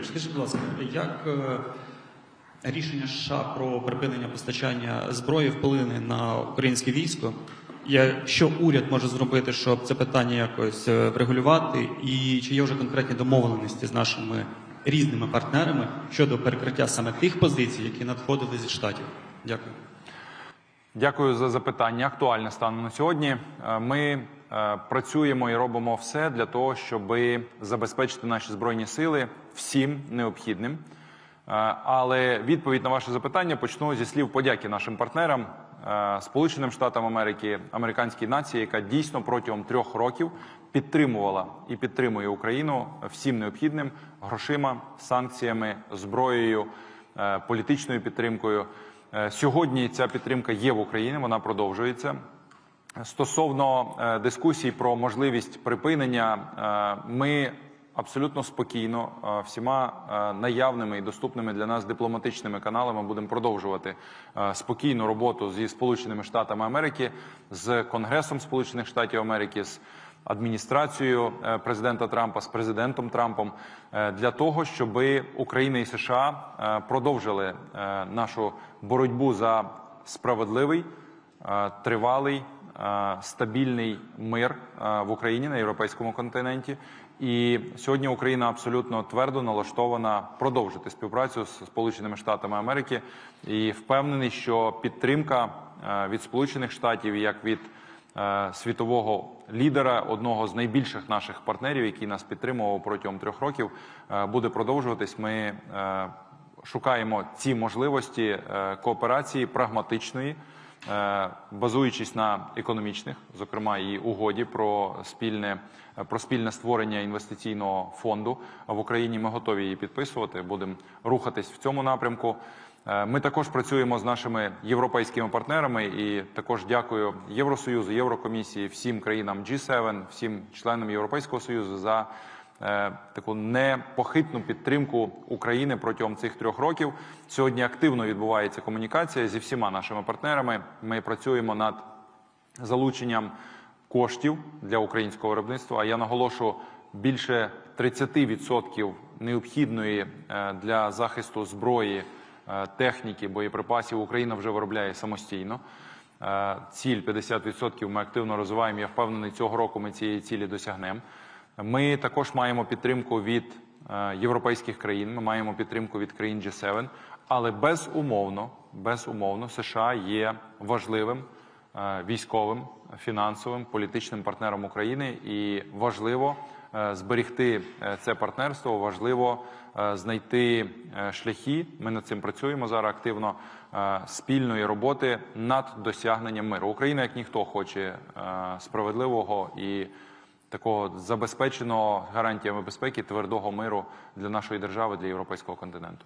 Юрійович, скажіть, будь ласка, як е, рішення США про припинення постачання зброї вплине на українське військо? Що уряд може зробити, щоб це питання якось е, врегулювати? І чи є вже конкретні домовленості з нашими різними партнерами щодо перекриття саме тих позицій, які надходили зі штатів? Дякую. Дякую за запитання. Актуальне станом на сьогодні. Е, Ми працюємо і робимо все для того, щоб забезпечити наші збройні сили всім необхідним. Е, Але відповідь на ваше запитання почну зі слів подяки нашим партнерам, е, Сполученим Штатам Америки, американській нації, яка дійсно протягом трьох років підтримувала і підтримує Україну всім необхідним грошима, санкціями, зброєю, е, політичною підтримкою. Е, Сьогодні ця підтримка є в Україні, вона продовжується. Стосовно е, дискусій про можливість припинення, е, ми абсолютно спокійно е, всіма наявними і доступними для нас дипломатичними каналами будемо продовжувати спокійну роботу зі Сполученими Штатами Америки, з Конгресом Сполучених Штатів Америки. з адміністрацією президента Трампа з президентом Трампом для того, щоб Україна і США продовжили нашу боротьбу за справедливий, тривалий, стабільний мир в Україні на європейському континенті. І сьогодні Україна абсолютно твердо налаштована продовжити співпрацю з Сполученими Штатами Америки і впевнений, що підтримка від Сполучених Штатів як від світового лідера, одного з найбільших наших партнерів, який нас підтримував протягом трьох років, буде продовжуватись. Ми шукаємо ці можливості кооперації прагматичної, базуючись на економічних, зокрема і угоді про спільне про спільне створення інвестиційного фонду в Україні. Ми готові її підписувати. Будемо рухатись в цьому напрямку. Е, Ми також працюємо з нашими європейськими партнерами і також дякую Євросоюзу, Єврокомісії, всім країнам G7, всім членам Європейського союзу за е, таку непохитну підтримку України протягом цих трьох років. Сьогодні активно відбувається комунікація зі всіма нашими партнерами. Ми працюємо над залученням коштів для українського виробництва. А я наголошу більше 30% необхідної е, для захисту зброї, е, техніки, боєприпасів Україна вже виробляє самостійно. Е, Ціль 50% ми активно розвиваємо. Я впевнений, цього року ми цієї цілі досягнемо. Ми також маємо підтримку від е, європейських країн. Ми маємо підтримку від країн G7, але безумовно, безумовно, США є важливим е, військовим, фінансовим, політичним партнером України, і важливо е, зберегти е, це партнерство. Важливо знайти шляхи. Ми над цим працюємо зараз активно спільної роботи над досягненням миру. Україна, як ніхто, хоче справедливого і такого забезпеченого гарантіями безпеки твердого миру для нашої держави, для європейського континенту.